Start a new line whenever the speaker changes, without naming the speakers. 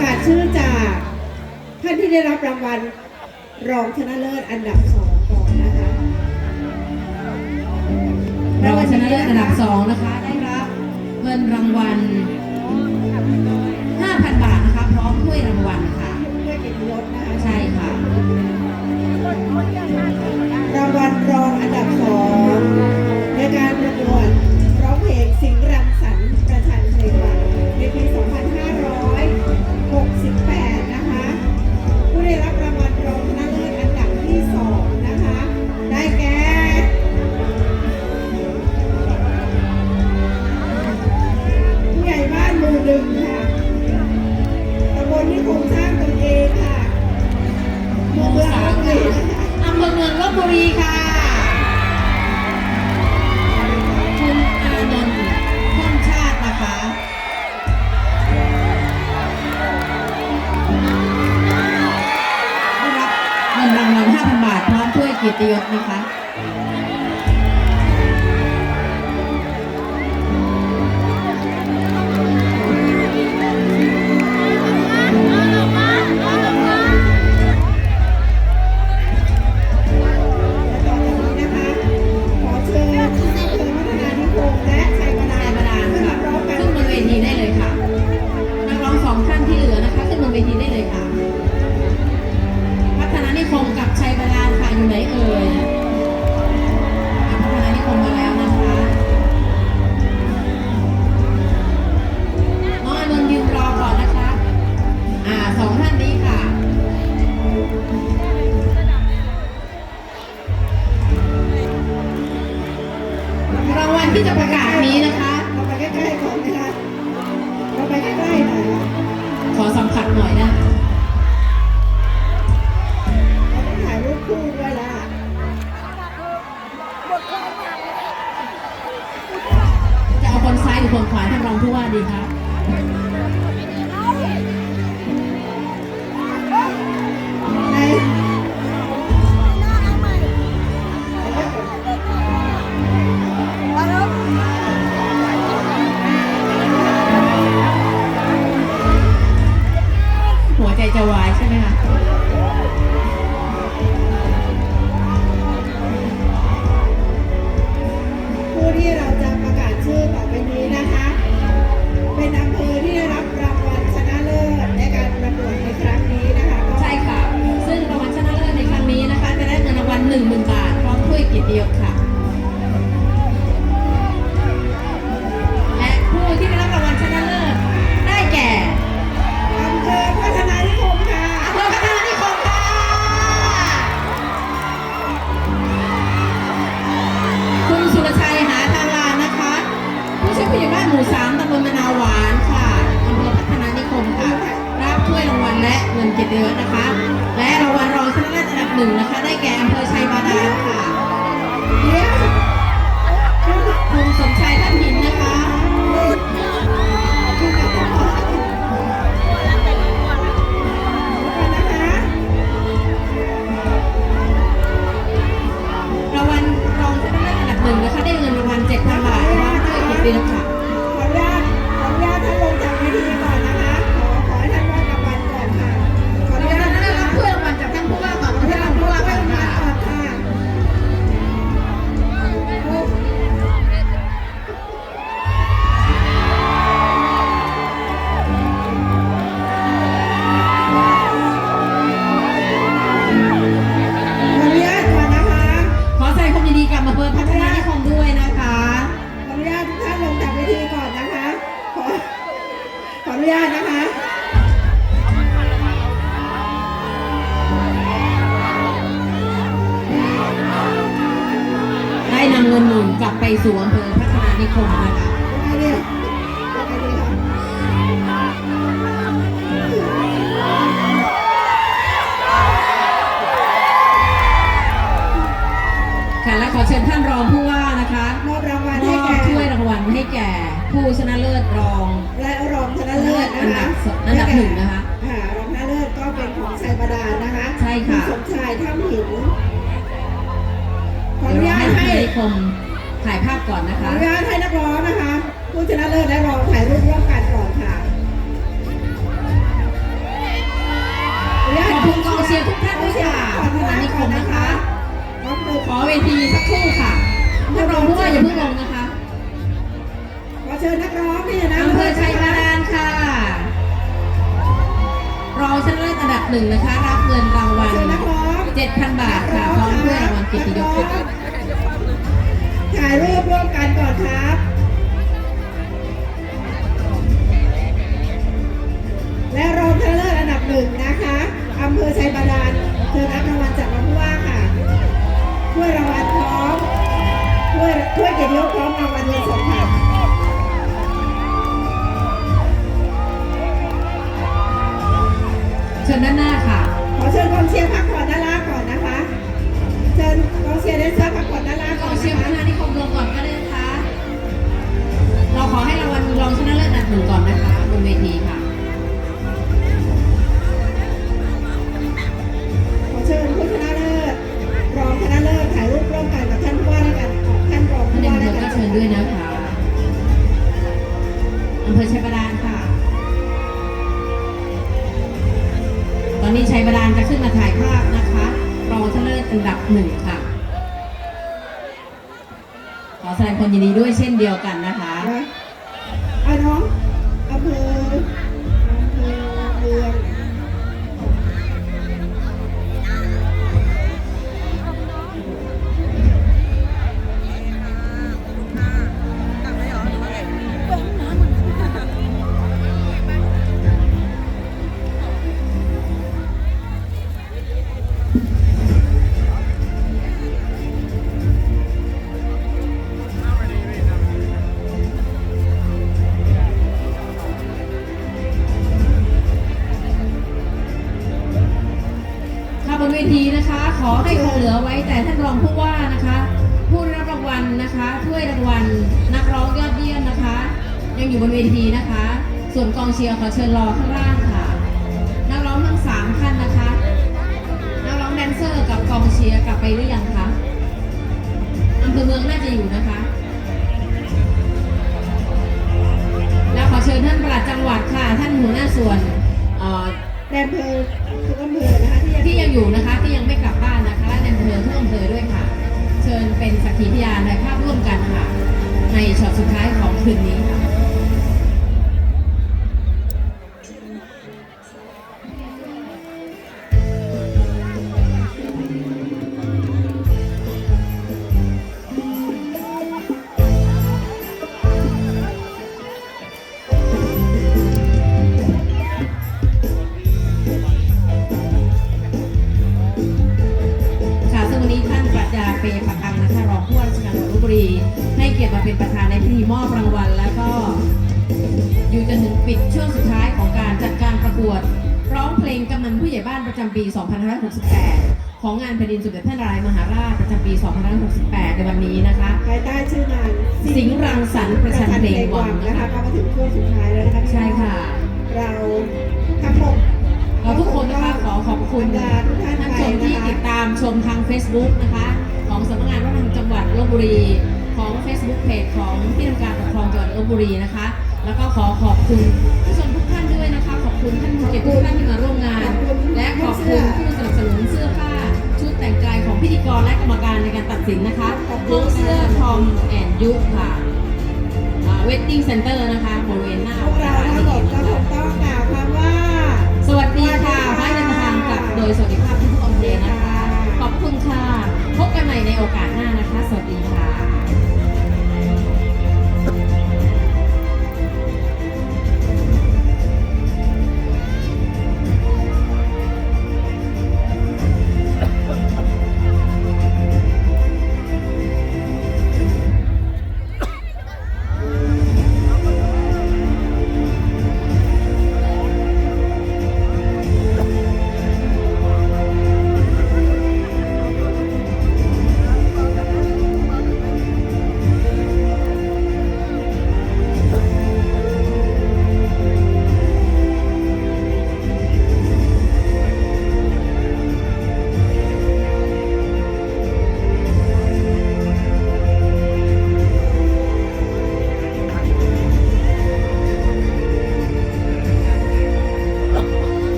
ประกาศชื่อจากท่านที่ได้รับรางวัลรองชนะเลิศอันดับสองก่อนนะคะ
รางวัลชนะเลิศอันดับสองนะคะได้รับเงินรางวัล 5,000 บาทนะคะพร้อมถ้วยรางวัลค่ะะใช่ค่ะ
รางวัล เกียรติยศไหมคะ ญาตนะคะ ได้นำเงินหมุนกลับไปสู่อำ
เภอพัฒนานิคมนะคะค่ะ
และขอเชิญท่านรอง
ผู้ว่านะคะมอบรางวัล
ให้แก่ ถ้วย
รางวัล
ให้แก่ ผู้ชนะเลิศรอง หนึ่
งนะคะ ค่ะรองเท้าเลิศก็
เป็นข
องชายประดานนะคะใช่ค่ะสมชายถ้ำหิน
ขออนุญาตคุให้ค
มถ่ายภา
พก่อนนะคะขอนุญาต
ให้นักร้องนะคะ ผู้ชนะเลิศ
และรองถ่ายรูปร่วม
กันก่อนค่ะ
ขอบคุณกอง
เชียร์
ทุก
ท่านด้วยค่ะ
ขอ
บคุ
ณนิคมนะคะ น้องปูขขอเวทีสักครู่ค่ะ
ท่านรองผู้ว่าอย่าเพิ่งลงนะคะ
ขอเชิญนักร้องพี่ชนะ
อำเภอชั ดับหนึ่งนะคะ รับเงินรางวัล
เชิญนักร้อง
7,000บาทค่ะพร้อมด้วยรางวัลเกียรติยศค่ะ
ถ่ายรูปร่วมกันก่อนครับและรองชนะเลิศอันดับหนึ่งนะคะอำเภอชัยบาดาลเชิญรับรางวัลจากรองผู้ว่าค่ะถ้วยรางวัลพร้อมถ้วยถ้วยเกียรติยศพร้อมรางวัลเงินสดค่ะ
ชิญด้านหน้าค่ะ
ขอเชิญกองเชียร์พักผ่อนด้านล่างก่อนนะคะ เชิญกองเชียร์แดนเซอร์พักผ่อนด้านล่าง
ก
ก่
อ
อน
งเชียร์
นะ
พัฒ
คะ
นานิคมลงก่อนก็ได้นะคะ เราขอให้รางวัลรองชนะเลิศอันดับหนึ่งก่อนนะคะบนเวทีค่ะ
ขอเชิญผู้ชนะเลิศรองชนะเลิศถ่ายรูปร่วมกันกับท่านผู้ว่าราชการท่านรอง
ท่าน
ผู้
ใน
ว่า
อำเภ
ราชการ
อก็เชิญด้วยนะคะ มาถ่ายภาพนะคะรองชนะเลิศอันดับหนึ่งค่ะ ขอแสดงความยินดีด้วยเช่นเดียวกันนะคะ ว้แต่ท่านรองผู้ว่านะคะผู้ได้รับรางวัลนะคะถ้วยรางวัลนักร้องยอดเยี่ยมนะคะ ยังอยู่บนเวทีนะคะ ส่วนกองเชียร์ขอเชิญรอข้างล่างค่ะ นักร้องทั้งสามท่านนะคะนักร้องแดนเซอร์กับกองเชียร์กลับไปหรือยังคะอำเภอเมืองน่าจะอยู่นะคะ แล้วขอเชิญท่านปลัดจังหวัดค่ะ ท่านหัวหน้าส่วนเอ่อ
ในอำเภอทุกอำเภอนะคะที่ยัง
ที่ยังอยู่นะคะที่ยังไม่กลับบ้านนะคะ และในองทุกอำเภอด้วยค่ะ เชิญเป็นสักขีพยานในภาพร่วมกันค่ะ ในช็อตสุดท้ายของคืนนี้ค่ะ มาเป็นประธานในพิธีมอบรางวัล แล้วก็อยู่จนถึงปิดช่วงสุดท้ายของการจัดการประกวดร้องเพลงกำนันผู้ใหญ่บ้านประจำปี 2568 ของงานแผ่นดินสมเด็จพระนารายมหาราชประจำปี 2568 ในวันนี้นะคะ
ภายใต้ชื่องาน
สิงห์รังสรรค์ประชันเพลงวัง
นะ
นะคะ
คะก็มาถึงช่วงสุดท้ายแล้วนะคะ
ใช่ค่ะ
เราทั้งหมด
เราทุกคนนะคะขอขอบคุณ
บรรดาทุกท่าน
ท่าน
ไป
ชมที่
นะคะ
ติดตามชมทาง Facebook นะคะ ของสำนักงานวัฒนธรรมจังหวัดลบบุรี ของ Facebook Page ของที่ทำการปกครองจังหวัดลบบุรีนะคะ แล้วก็ขอขอบคุณผู้ชมทุกท่านด้วยนะคะ ขอบคุณท่านผู้เกียรติทุกท่านที่มาร่วมงาน และขอบคุณผู้สนับสนุนเสื้อผ้า ชุดแต่งกายของพิธีกรและกรรมการในการตัดสินนะคะห้องเสื้อทอมแอนยุคค่ะเวทติ้งเซ็นเตอร์นะคะบริเวณหน้า
พวกเรา
ทั้งหมดก็ถูก
ต้องกล่า
วคำว่า สวัสดีค่ะพระยัน
ทาง
กับโดยสวัสดีภาพทุกอำเภยนะคะ ขอบคุณค่ะ พบกันให
ม่ใน
โอกาสหน้านะคะ